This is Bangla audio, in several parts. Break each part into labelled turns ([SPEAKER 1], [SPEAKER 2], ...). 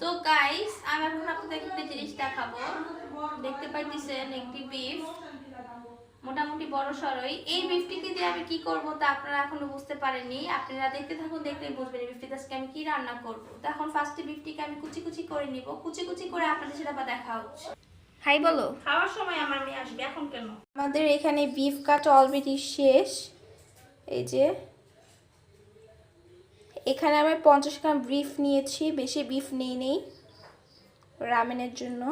[SPEAKER 1] তো গাইস আমি এখন আপনাদেরকে একটা জিনিস দেখাবো। দেখতে পাইতেছেন একটি বিফ মোটামুটি বড় সরই। এই বিফটিকে দিয়ে আমি কি করব তা আপনারা এখনও বুঝতে পারেননি। আপনারা দেখতে থাকুন দেখলেই বুঝবেন এই বিফটি আজকে আমি কি রান্না করব। তো এখন ফার্স্টে বিফটিকে আমি কুচি কুচি করে নিব। কুচি কুচি করে আপনাদের সেটা আবার দেখা হচ্ছে। হাই বলো। খাওয়ার সময় আমার মেয়ে আসবে এখন কেন? আমাদের এখানে বিফ কাট অলরেডি শেষ। এই যে এখানে আমি পঞ্চাশ গ্রাম বিফ নিয়েছি, বেশি বিফ নেই নেই। রামেনের জন্য।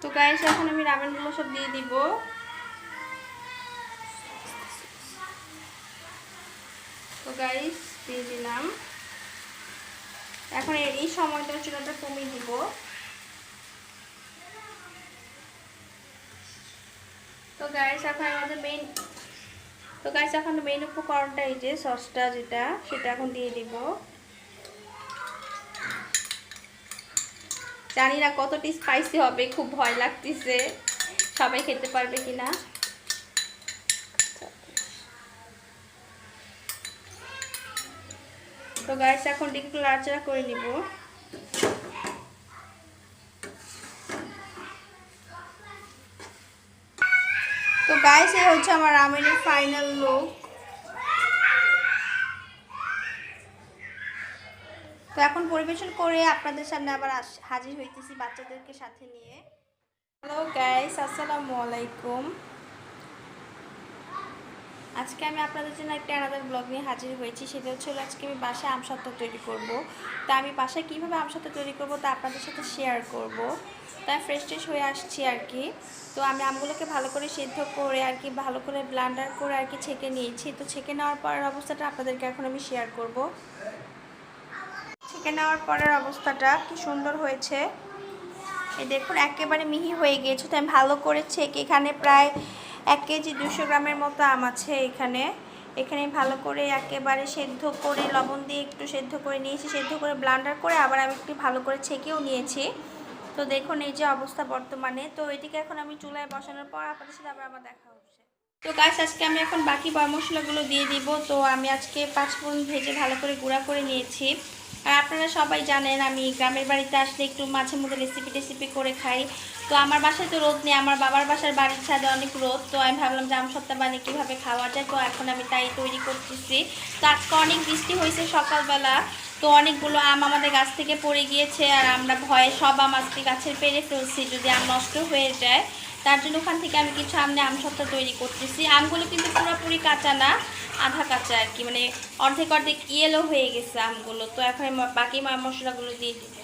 [SPEAKER 1] তো গাইস এখন আমি রামেনগুলো সব দিয়ে দিব। তো গাইস দিয়ে দিলাম। এখন এই সময়টা চুলাটা কমিয়ে দিব। তো গাইস এখন আমাদের মেইন তো গাইস এখন মেইন উপকরণটা এই যে সসটা যেটা, সেটা এখন দিয়ে দিব। জানি না কতটি স্পাইসি হবে, খুব ভয় লাগতেছে। সবাই খেতে পারবে কিনা? তো গাইস এখন একটু লাড়াচাড়া করে নিব। এই হচ্ছে আমার রামেনের ফাইনাল লুক তো এখন পরিবেশন করে আপনাদের সামনে আবার হাজির হইতেছি বাচ্চাদেরকে সাথে নিয়ে। হ্যালো গাইস আসসালামু আলাইকুম। আজকে আমি আপনাদের জন্য একটা আলাদা ব্লগ নিয়ে হাজির হয়েছি। সেটা হচ্ছে আজকে আমি বাসায় আমসত্ত্ব তৈরি করব। তা আমি বাসায় কীভাবে আমসত্ত্ব তৈরি করব তা আপনাদের সাথে শেয়ার করব। তাই ফ্রেশ ট্রেশ হয়ে আসছি আর কি তো আমি আমগুলোকে ভালো করে সিদ্ধ করে আর কি ভালো করে ব্লান্ডার করে আর কি ছেঁকে নিয়েছি। তো ছেঁকে নেওয়ার পরের অবস্থাটা আপনাদেরকে এখন আমি শেয়ার করব। ছেঁকে নেওয়ার পরের অবস্থাটা কি সুন্দর হয়েছে। এই দেখুন, একেবারে মিহি হয়ে গিয়েছে। তো আমি ভালো করে ছেঁকে এখানে প্রায় এক কেজি দুশো গ্রামের মতো আম আছে এখানে। এখানে ভালো করে একেবারে সেদ্ধ করে লবণ দিয়ে একটু সেদ্ধ করে নিয়েছি। সেদ্ধ করে ব্লান্ডার করে আবার আমি একটু ভালো করে ছেঁকেও নিয়েছি। তো দেখুন, এই যে অবস্থা বর্তমানে। তো এটিকে এখন আমি চুলায় বসানোর পর আপনাদের সাথে আবার আমার দেখা হচ্ছে। তো গাছ আজকে আমি এখন বাকি মশলাগুলো দিয়ে দিব। তো আমি আজকে পাঁচ ফোড়ন ভেজে ভালো করে গুঁড়া করে নিয়েছি। আর আপনারা সবাই জানেন, আমি গ্রামের বাড়িতে আসলে একটু মাঝে মধ্যে রেসিপি টেসিপি করে খাই। তো আমার বাসায় তো রোদ নেই, আমার বাবার বাসার বাড়ির ছাদে অনেক রোদ, তো আমি ভাবলাম যে আম সপ্তাহ বানিয়ে কীভাবে খাওয়া যায়, তো এখন আমি তাই তৈরি করতেছি। তো আজকে অনেক বৃষ্টি হয়েছে সকালবেলা, তো অনেকগুলো আম আমাদের গাছ থেকে পড়ে গিয়েছে, আর আমরা ভয়ে সব আম আজকে গাছের পেরে ফেলছি, যদি আম নষ্ট হয়ে যায়। তার জন্য ওখান থেকে আমি কিছু আমনে আম সত্তা তৈরি করতেছি। আমগুলো কিন্তু পুরোপুরি কাঁচা না আধা কাঁচা আর কি মানে অর্ধেক অর্ধেক ইয়েলো হয়ে গেছে আমগুলো, তো এখন বাকি মশলাগুলো দিয়ে দিব।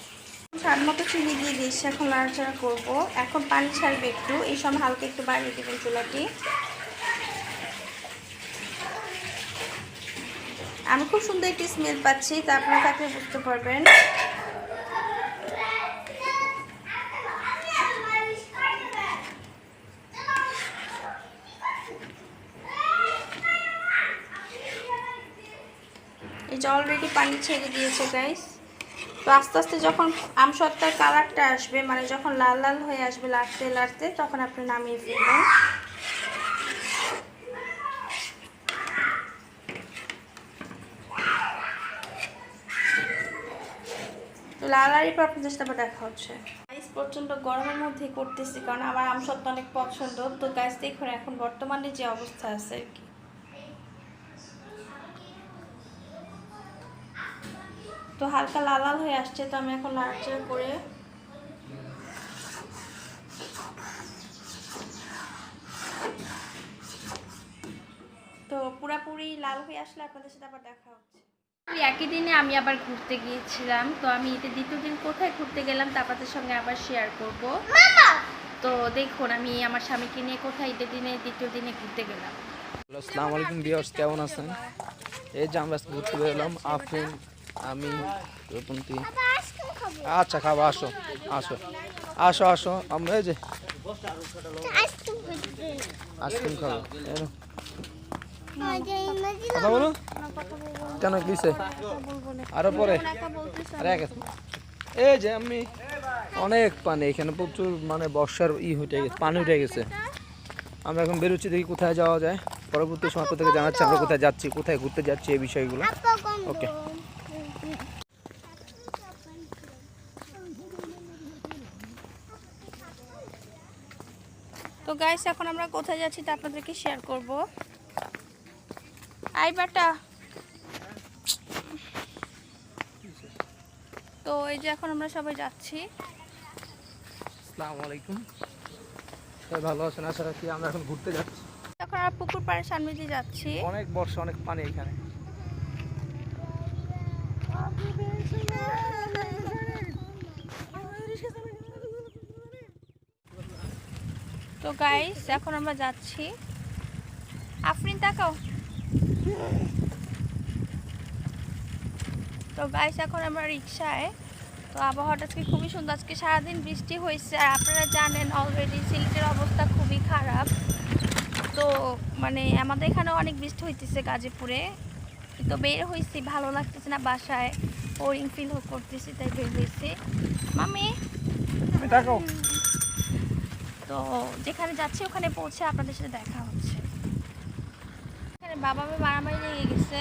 [SPEAKER 1] স্বাদ মতো চিনি দিয়ে দিয়েছি, এখন নাড়াচাড়া করব। এখন পানি ছাড়বে একটু, এই সময় হালকা একটু বাড়িয়ে দেবেন চুলাটি। আমি খুব সুন্দর একটি স্মেল পাচ্ছি, তা আপনারা তাকে বুঝতে পারবেন। অলরেডি পানি ছেড়ে দিয়েছে গাইস তো আস্তে আস্তে যখন আমসত্তার কালারটা আসবে মানে যখন লাল লাল হয়ে আসবে লাড়তে লাড়তে তখন আপনি নামিয়ে ফেলবেন। তো লাল লাড়ি পর আপনাদের সাথে আবার দেখা হচ্ছে। গাইস প্রচণ্ড গরমের মধ্যে করতেছি, কারণ আমার আমসত্ত্ব অনেক পছন্দ। তো গাছ দেখুন, এখন বর্তমানে যে অবস্থা আছে আর কি। তো হালকা লাল লাল হয়ে আসছে তো আমি এখন নাড়াচাড়া করে তো পুরাপুরি লাল হয়ে আসলে আপনাদের সাথে আবার দেখা হচ্ছে। একই দিনে আমি আবার ঘুরতে গিয়েছিলাম তো আমি ঈদের দ্বিতীয় দিন কোথায় ঘুরতে গেলাম তা আপনাদের সঙ্গে আবার শেয়ার করব। তো দেখুন আমি আমার স্বামীকে নিয়ে কোথায় ঈদের দিনে দ্বিতীয় দিনে ঘুরতে গেলাম।
[SPEAKER 2] হ্যালো আসসালামু আলাইকুম ভিউয়ার্স কেমন আছেন? এই যে আমরা ঘুরতে বেরোলাম আফরিন আমি রতন্তি আচ্ছা খাব আসো আসো আসো আসো আমরা এই যে আইসক্রিম খাব। কথা বলো। কেন কিসে? আরও পরে। আরে এক এই যে আমি অনেক পানি এখানে প্রচুর মানে বর্ষার ই উঠে গেছে পানি উঠে গেছে। আমরা এখন বেরোচ্ছি দেখি কোথায় যাওয়া যায়। পরবর্তী সময় থেকে জানাচ্ছি আমরা কোথায় যাচ্ছি কোথায় ঘুরতে যাচ্ছি এই বিষয়গুলো। ওকে
[SPEAKER 1] গাইস এখন আমরা কোথায় যাচ্ছি তা আপনাদেরকে শেয়ার করব। আই বাটা। তো এই যে এখন আমরা সবাই যাচ্ছি।
[SPEAKER 2] আসসালামু আলাইকুম সবাই ভালো আছেন? আশা রাখি আমরা এখন ঘুরতে যাচ্ছি।
[SPEAKER 1] এখন আমরা পুকুর পাড়ের সামনে দিয়ে যাচ্ছি।
[SPEAKER 2] অনেক বর্ষা অনেক পানি এখানে।
[SPEAKER 1] তো গাইস এখন আমরা যাচ্ছি। আফরিন, তাকাও। তো গাইস এখন আমরা রিক্সায় তো আবহাওয়াটা আজকে খুবই সুন্দর। আজকে সারাদিন বৃষ্টি হয়েছে, আর আপনারা জানেন অলরেডি সিলেটের অবস্থা খুবই খারাপ। তো মানে আমাদের এখানে অনেক বৃষ্টি হইতেছে গাজীপুরে। তো বের হয়েছি ভালো লাগতেছে না বাসায়। বোরিং ফিল করতেছি, তাই বের হয়েছি মামি
[SPEAKER 2] তাকাও।
[SPEAKER 1] তো যেখানে যাচ্ছি ওখানে পৌঁছে আপনাদের সাথে দেখা হচ্ছে। এখানে বাবা মা মারামারি লেগে গেছে।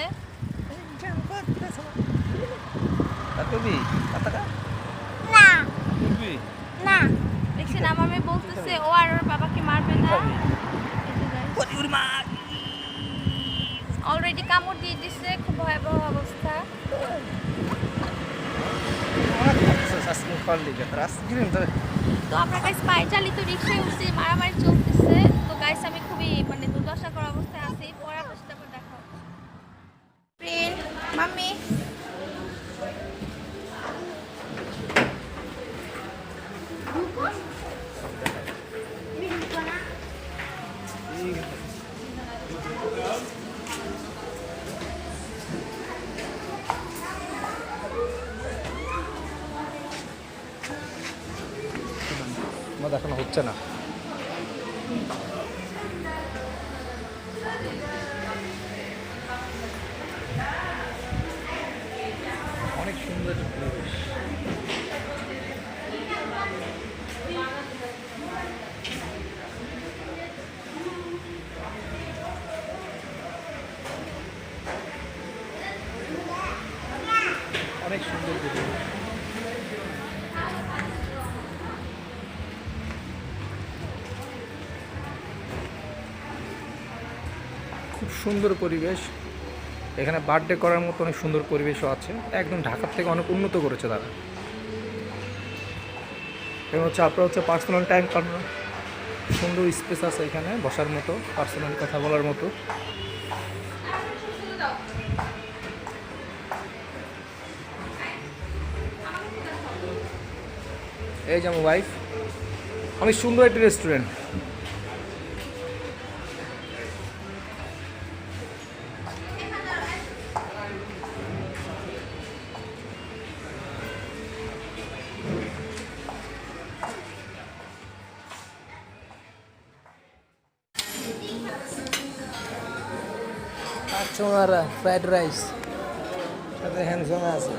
[SPEAKER 1] না।
[SPEAKER 2] তুমি?
[SPEAKER 1] না। দেখছেন আমার মেয়ে বলতেছে ও আর ওর বাবাকে মারবে না। অলরেডি কামড় দিয়ে দিচ্ছে খুব ভয়াবহ অবস্থা। তো। আপনার গাইস পায়ে চালিত রিক্সায় উঠছি মারামারি চলতেছে। তো গাইস আমি খুবই মানে দুর্দশা করা অবস্থায় আছি। পরে আপনার সাথে আবার দেখা হচ্ছে প্রিন্ট মাম্মি
[SPEAKER 2] আমার দেখানো হচ্ছে না অনেক সুন্দর একটা পরিবেশ অনেক সুন্দর পরিবেশ খুব সুন্দর পরিবেশ। এখানে বার্থডে করার মতো অনেক সুন্দর পরিবেশও আছে। একদম ঢাকার থেকে অনেক উন্নত করেছে তারা। এবং হচ্ছে আপনার হচ্ছে পার্সোনাল টাইম কাটানো। সুন্দর স্পেস আছে এখানে বসার মতো পার্সোনাল কথা বলার মতো। এই যে আমার ওয়াইফ অনেক সুন্দর একটি রেস্টুরেন্ট চোমারা ফ্রাইড রাইস সাথে হ্যান্ডসম আছে।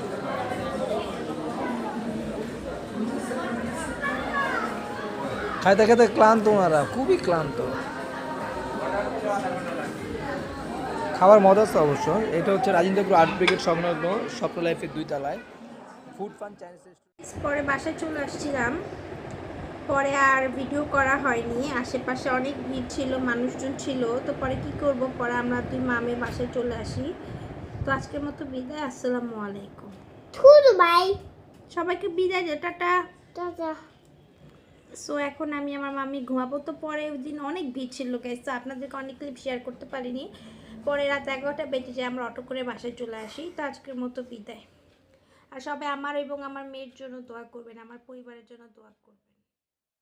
[SPEAKER 2] খাইতে খাইতে ক্লান্ত ওনারা খুবই ক্লান্ত। খাবার মজা আছে অবশ্য। এটা হচ্ছে রাজেন্দ্রপুর আর্ট ব্রিগেড সংলগ্ন স্বপ্ন লাইফের দুই তলায়। ফুড ফান চাইনিজ
[SPEAKER 1] পরে বাসায় চলে আসছিলাম। পরে আর ভিডিও করা হয়নি। আশেপাশে অনেক ভিড় ছিল মানুষজন ছিল। তো পরে কি করব? পরে আমরা দুই মামে বাসায় চলে আসি। তো আজকের মতো বিদায় আসসালামু আলাইকুম।
[SPEAKER 3] ভাই
[SPEAKER 1] সবাইকে বিদায় দে টাটা।
[SPEAKER 3] টাটা।
[SPEAKER 1] সো এখন আমি আমার মামি ঘুমাবো। তো পরে ওই দিন অনেক ভিড় ছিল তো আপনাদেরকে অনেক ক্লিপ শেয়ার করতে পারিনি। পরে রাত এগারোটা বেজে যায় আমরা অটো করে বাসায় চলে আসি। তো আজকের মতো বিদায়। আর সবাই আমার এবং আমার মেয়ের জন্য দোয়া করবেন আমার পরিবারের জন্য দোয়া করবেন।